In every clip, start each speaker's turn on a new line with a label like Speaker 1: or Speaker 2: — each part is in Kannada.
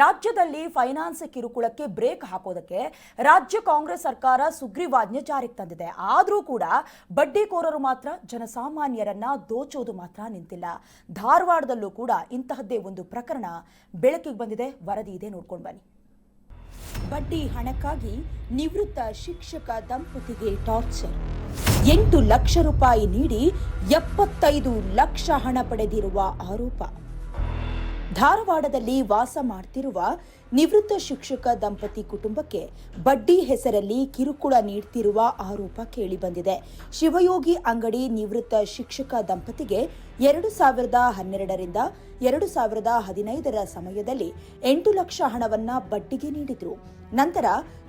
Speaker 1: ರಾಜ್ಯದಲ್ಲಿ ಫೈನಾನ್ಸ್ ಕಿರುಕುಳಕ್ಕೆ ಬ್ರೇಕ್ ಹಾಕೋದಕ್ಕೆ ರಾಜ್ಯ ಕಾಂಗ್ರೆಸ್ ಸರ್ಕಾರ ಸುಗ್ರೀವಾಜ್ಞೆ ಜಾರಿಗೆ ತಂದಿದೆ. ಆದರೂ ಕೂಡ ಬಡ್ಡಿಕೋರರು ಮಾತ್ರ, ಜನಸಾಮಾನ್ಯರನ್ನ ದೋಚೋದು ಮಾತ್ರ ನಿಂತಿಲ್ಲ. ಧಾರವಾಡದಲ್ಲೂ ಕೂಡ ಇಂತಹದ್ದೇ ಒಂದು ಪ್ರಕರಣ ಬೆಳಕಿಗೆ ಬಂದಿದೆ. ವರದಿ ಇದೆ, ನೋಡ್ಕೊಂಡು ಬನ್ನಿ. ಬಡ್ಡಿ ಹಣಕ್ಕಾಗಿ ನಿವೃತ್ತ ಶಿಕ್ಷಕ ದಂಪತಿಗೆ ಟಾರ್ಚರ್. ಎಂಟು ಲಕ್ಷ ರೂಪಾಯಿ ನೀಡಿ ಎಪ್ಪತ್ತೈದು ಲಕ್ಷ ಹಣ ಪಡೆದಿರುವ ಆರೋಪ. ಧಾರವಾಡದಲ್ಲಿ ವಾಸ ಮಾಡ್ತಿರುವ ನಿವೃತ್ತ ಶಿಕ್ಷಕ ದಂಪತಿ ಕುಟುಂಬಕ್ಕೆ ಬಡ್ಡಿ ಹೆಸರಲ್ಲಿ ಕಿರುಕುಳ ನೀಡ್ತಿರುವ ಆರೋಪ ಕೇಳಿಬಂದಿದೆ. ಶಿವಯೋಗಿ ಅಂಗಡಿ ನಿವೃತ್ತ ಶಿಕ್ಷಕ ದಂಪತಿಗೆ ಎರಡು ಸಾವಿರದ ಹನ್ನೆರಡರಿಂದ ಎರಡು ಸಾವಿರದ ಹದಿನೈದರ ಸಮಯದಲ್ಲಿ ಎಂಟು ಲಕ್ಷ ಹಣವನ್ನ ಬಡ್ಡಿಗೆ ನೀಡಿದ್ರು. ನಂತರ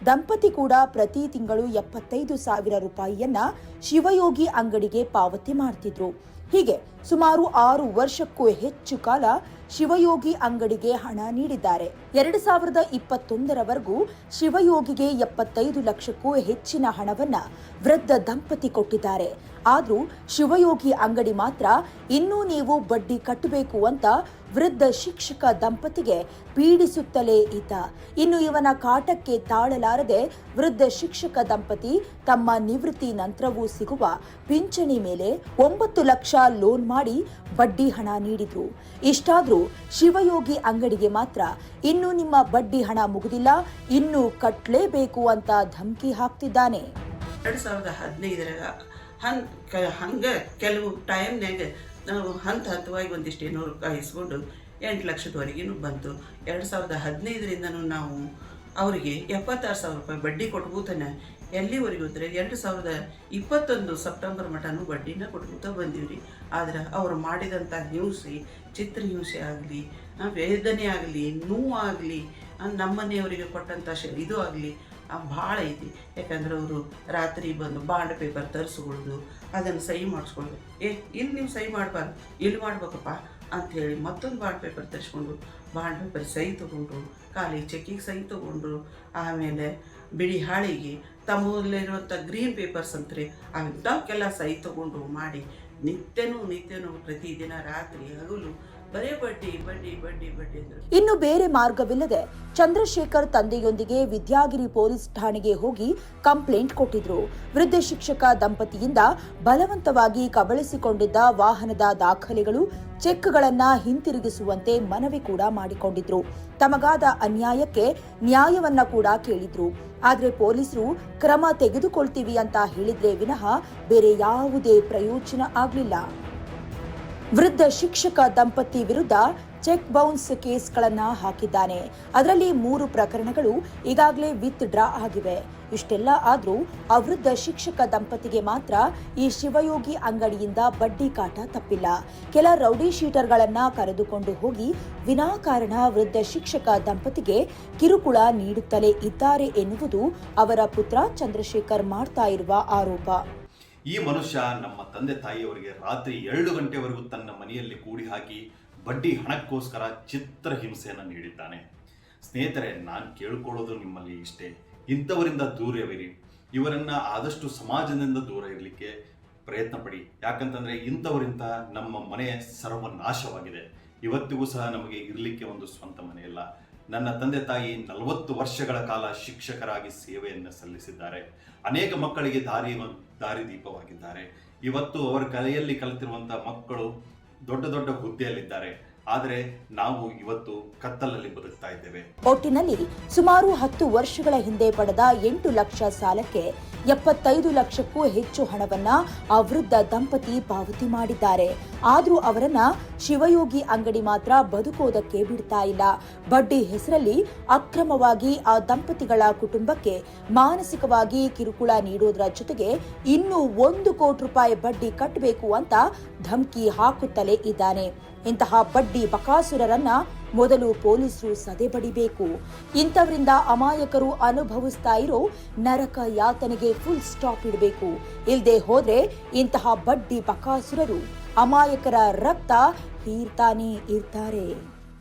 Speaker 1: ದಂಪತಿ ಕೂಡ ಪ್ರತಿ ತಿಂಗಳು ಎಪ್ಪತ್ತೈದು ಸಾವಿರ ರೂಪಾಯಿಯನ್ನ ಶಿವಯೋಗಿ ಅಂಗಡಿಗೆ ಪಾವತಿ ಮಾಡ್ತಿದ್ರು. ಹೀಗೆ ಸುಮಾರು ಆರು ವರ್ಷಕ್ಕೂ ಹೆಚ್ಚು ಕಾಲ ಶಿವಯೋಗಿ ಅಂಗಡಿಗೆ ಹಣ ನೀಡಿದ್ದಾರೆ. ಎರಡು ಸಾವಿರದ ಇಪ್ಪತ್ತೊಂದರವರೆಗೂ ಶಿವಯೋಗಿಗೆ ಎಪ್ಪತ್ತೈದು ಲಕ್ಷಕ್ಕೂ ಹೆಚ್ಚಿನ ಹಣವನ್ನ ವೃದ್ಧ ದಂಪತಿ ಕೊಟ್ಟಿದ್ದಾರೆ. ಆದ್ರೂ ಶಿವಯೋಗಿ ಅಂಗಡಿ ಮಾತ್ರ ಇನ್ನೂ ನೀವು ಬಡ್ಡಿ ಕಟ್ಟಬೇಕು ಅಂತ ವೃದ್ಧ ಶಿಕ್ಷಕ ದಂಪತಿಗೆ ಪೀಡಿಸುತ್ತಲೇ ಇದ್ದ. ಇನ್ನು ಇವನ ಕಾಟಕ್ಕೆ ತಾಳಲಾರದೆ ವೃದ್ಧ ಶಿಕ್ಷಕ ದಂಪತಿ ತಮ್ಮ ನಿವೃತ್ತಿ ನಂತರವೂ ಸಿಗುವ ಪಿಂಚಣಿ ಮೇಲೆ ಒಂಬತ್ತು ಲಕ್ಷ ಲೋನ್ ಮಾಡಿ ಬಡ್ಡಿ ಹಣ ನೀಡಿದ್ರು. ಇಷ್ಟಾದ್ರೂ ಶಿವಯೋಗಿ ಅಂಗಡಿಗೆ ಮಾತ್ರ ಇನ್ನು ನಿಮ್ಮ ಬಡ್ಡಿ ಹಣ ಮುಗಿದಿಲ್ಲ, ಇನ್ನು ಕಟ್ಟಲೇಬೇಕು ಅಂತ ಧಮಕಿ ಹಾಕ್ತಿದ್ದಾನೆ.
Speaker 2: ಎರಡು ಸಾವಿರದ ಹದಿನೈದರಾಗ ಹನ್ ಕ ಹಂಗೆ ಕೆಲವು ಟೈಮ್ನಾಗ ನಾವು ಹಂತ ಹಂತವಾಗಿ ಒಂದಿಷ್ಟು ಇನ್ನೂರು ರೂಪಾಯಿ ಇಸ್ಕೊಂಡು ಎಂಟು ಲಕ್ಷದವರೆಗೂ ಬಂತು. ಎರಡು ಸಾವಿರದ ಹದಿನೈದರಿಂದನೂ ನಾವು ಅವರಿಗೆ ಎಪ್ಪತ್ತಾರು ಸಾವಿರ ರೂಪಾಯಿ ಬಡ್ಡಿ ಕೊಟ್ಬೂತನ ಎಲ್ಲಿವರೆಗೂ ಅಂದರೆ ಎರಡು ಸಾವಿರದ ಇಪ್ಪತ್ತೊಂದು ಸೆಪ್ಟೆಂಬರ್ ಮಟನೂ ಬಡ್ಡಿನ ಕೊಟ್ಕೋತ ಬಂದೀವಿ ಆದರೆ ಅವರು ಮಾಡಿದಂಥ ಹಿಂಸೆ, ಚಿತ್ರಹಿಂಸೆ ಆಗಲಿ ವೇದನೆ ಆಗಲಿ ನೋವಾಗಲಿ ನಮ್ಮನೆಯವರಿಗೆ ಕೊಟ್ಟಂಥ ಶ ಇದು ಆಗಲಿ ಭಾಳ ಐತಿ. ಯಾಕಂದ್ರೆ ಅವರು ರಾತ್ರಿ ಬಂದು ಬಾಂಡ್ ಪೇಪರ್ ತರಿಸ್ಕೊಳ್ಳೋದು, ಅದನ್ನು ಸಹಿ ಮಾಡಿಸ್ಕೊಳ್ಳೋದು. ಏ ಇಲ್ಲಿ ನೀವು ಸಹಿ ಮಾಡಬಾರ್ದು. ಇಲ್ಲಿ ಮಾಡ್ಬೇಕಪ್ಪ? ಅಂಥೇಳಿ ಮತ್ತೊಂದು ಬಾಂಡ್ ಪೇಪರ್ ತರಿಸ್ಕೊಂಡು ಬಾಂಡ್ ಪೇಪರ್ ಸಹಿ ತೊಗೊಂಡ್ರು ಖಾಲಿ ಚೆಕ್ಕಿಗೆ ಸಹಿ ತೊಗೊಂಡ್ರು ಆಮೇಲೆ ಬಿಳಿ ಹಾಳಿಗೆ ತಮ್ಮಲ್ಲಿರುವಂಥ ಗ್ರೀನ್ ಪೇಪರ್ಸ್ ಅಂತಾರೆ ಅಂಥವಕ್ಕೆಲ್ಲ ಸಹಿ ತೊಗೊಂಡು ಮಾಡಿ ನಿತ್ಯನೂ ನಿತ್ಯನೂ ಪ್ರತಿದಿನ ರಾತ್ರಿ ಹಗಲು
Speaker 1: ಇನ್ನು ಬೇರೆ ಮಾರ್ಗವಿಲ್ಲದೆ ಚಂದ್ರಶೇಖರ್ ತಂದೆಯೊಂದಿಗೆ ವಿದ್ಯಾಗಿರಿ ಪೊಲೀಸ್ ಠಾಣೆಗೆ ಹೋಗಿ ಕಂಪ್ಲೇಂಟ್ ಕೊಟ್ಟಿದ್ರು. ವೃದ್ಧ ಶಿಕ್ಷಕ ದಂಪತಿಯಿಂದ ಬಲವಂತವಾಗಿ ಕಬಳಿಸಿಕೊಂಡಿದ್ದ ವಾಹನದ ದಾಖಲೆಗಳು ಚೆಕ್ಗಳನ್ನ ಹಿಂತಿರುಗಿಸುವಂತೆ ಮನವಿ ಕೂಡ ಮಾಡಿಕೊಂಡಿದ್ರು. ತಮಗಾದ ಅನ್ಯಾಯಕ್ಕೆ ನ್ಯಾಯವನ್ನ ಕೂಡ ಕೇಳಿದ್ರು. ಆದ್ರೆ ಪೊಲೀಸರು ಕ್ರಮ ತೆಗೆದುಕೊಳ್ತೀವಿ ಅಂತ ಹೇಳಿದ್ರೆ ವಿನಃ ಬೇರೆ ಯಾವುದೇ ಪ್ರಯೋಜನ ಆಗ್ಲಿಲ್ಲ. ವೃದ್ಧ ಶಿಕ್ಷಕ ದಂಪತಿ ವಿರುದ್ಧ ಚೆಕ್ ಬೌನ್ಸ್ ಕೇಸ್ಗಳನ್ನ ಹಾಕಿದ್ದಾನೆ. ಅದರಲ್ಲಿ ಮೂರು ಪ್ರಕರಣಗಳು ಈಗಾಗಲೇ ವಿತ್ ಡ್ರಾ ಆಗಿವೆ. ಇಷ್ಟೆಲ್ಲ ಆದರೂ ಅವೃದ್ಧ ವೃದ್ಧ ಶಿಕ್ಷಕ ದಂಪತಿಗೆ ಮಾತ್ರ ಈ ಶಿವಯೋಗಿ ಅಂಗಡಿಯಿಂದ ಬಡ್ಡಿ ಕಾಟ ತಪ್ಪಿಲ್ಲ. ಕೆಲ ರೌಡಿ ಶೀಟರ್ಗಳನ್ನ ಕರೆದುಕೊಂಡು ಹೋಗಿ ವಿನಾಕಾರಣ ವೃದ್ಧ ಶಿಕ್ಷಕ ದಂಪತಿಗೆ ಕಿರುಕುಳ ನೀಡುತ್ತಲೇ ಇದ್ದಾರೆ ಎನ್ನುವುದು ಅವರ ಪುತ್ರ ಚಂದ್ರಶೇಖರ್ ಮಾಡ್ತಾ ಇರುವ ಆರೋಪ.
Speaker 3: ಈ ಮನುಷ್ಯ ನಮ್ಮ ತಂದೆ ತಾಯಿಯವರಿಗೆ ರಾತ್ರಿ ಎರಡು ಗಂಟೆವರೆಗೂ ತನ್ನ ಮನೆಯಲ್ಲಿ ಕೂಡಿ ಹಾಕಿ ಬಡ್ಡಿ ಹಣಕ್ಕೋಸ್ಕರ ಚಿತ್ರ ಹಿಂಸೆಯನ್ನು ನೀಡಿದ್ದಾನೆ. ಸ್ನೇಹಿತರೆ, ನಾನು ಕೇಳ್ಕೊಳ್ಳೋದು ನಿಮ್ಮಲ್ಲಿ ಇಷ್ಟೇ. ಇಂಥವರಿಂದ ದೂರವಿರಿ ಇವರನ್ನ ಆದಷ್ಟು ಸಮಾಜದಿಂದ ದೂರ ಇರಲಿಕ್ಕೆ ಪ್ರಯತ್ನ ಪಡಿ ಯಾಕಂತಂದ್ರೆ ಇಂಥವರಿಂದ ನಮ್ಮ ಮನೆ ಸರ್ವನಾಶವಾಗಿದೆ. ಇವತ್ತಿಗೂ ಸಹ ನಮಗೆ ಇರಲಿಕ್ಕೆ ಒಂದು ಸ್ವಂತ ಮನೆ ಇಲ್ಲ ನನ್ನ ತಂದೆ ತಾಯಿ ನಲವತ್ತು ವರ್ಷಗಳ ಕಾಲ ಶಿಕ್ಷಕರಾಗಿ ಸೇವೆಯನ್ನು ಸಲ್ಲಿಸಿದ್ದಾರೆ. ಅನೇಕ ಮಕ್ಕಳಿಗೆ ದಾರಿ ದಾರಿದೀಪವಾಗಿದ್ದಾರೆ ಇವತ್ತು ಅವರ ಕಲೆಯಲ್ಲಿ ಕಲಿತಿರುವಂತಹ ಮಕ್ಕಳು ದೊಡ್ಡ ದೊಡ್ಡ ಹುದ್ದೆಯಲ್ಲಿದ್ದಾರೆ. ಆದರೆ ನಾವು ಇವತ್ತು ಕತ್ತಲಲ್ಲಿ ಬದುಕ್ತಾ ಇದ್ದೇವೆ.
Speaker 1: ಒಟ್ಟಿನಲ್ಲಿ ಸುಮಾರು ಹತ್ತು ವರ್ಷಗಳ ಹಿಂದೆ ಪಡೆದ ಎಂಟು ಲಕ್ಷ ಸಾಲಕ್ಕೆ ಎಪ್ಪತ್ತೈದು ಲಕ್ಷಕ್ಕೂ ಹೆಚ್ಚು ಹಣವನ್ನ ಆ ವೃದ್ಧ ದಂಪತಿ ಪಾವತಿ ಮಾಡಿದ್ದಾರೆ. ಆದರೂ ಅವರನ್ನ ಶಿವಯೋಗಿ ಅಂಗಡಿ ಮಾತ್ರ ಬದುಕೋದಕ್ಕೆ ಬಿಡ್ತಾ ಇಲ್ಲ. ಬಡ್ಡಿ ಹೆಸರಲ್ಲಿ ಅಕ್ರಮವಾಗಿ ಆ ದಂಪತಿಗಳ ಕುಟುಂಬಕ್ಕೆ ಮಾನಸಿಕವಾಗಿ ಕಿರುಕುಳ ನೀಡೋದರ ಜೊತೆಗೆ ಇನ್ನೂ ಒಂದು ಕೋಟಿ ರೂಪಾಯಿ ಬಡ್ಡಿ ಕಟ್ಟಬೇಕು ಅಂತ ಧಮಕಿ ಹಾಕುತ್ತಲೇ ಇದ್ದಾನೆ. ಇಂತಹ ಬಡ್ಡಿ ಬಕಾಸುರರನ್ನ ಮೊದಲು ಪೊಲೀಸರು ಸದೆಬಡಿಬೇಕು ಇಂಥವರಿಂದ ಅಮಾಯಕರು ಅನುಭವಿಸ್ತಾ ಇರೋ ನರಕ ಯಾತನೆಗೆ ಫುಲ್ ಸ್ಟಾಪ್ ಇಡಬೇಕು. ಇಲ್ಲದೆ ಹೋದ್ರೆ ಇಂತಹ ಬಡ್ಡಿ ಬಕಾಸುರರು ಅಮಾಯಕರ ರಕ್ತ ತೀರ್ತಾನೇ ಇರ್ತಾರೆ.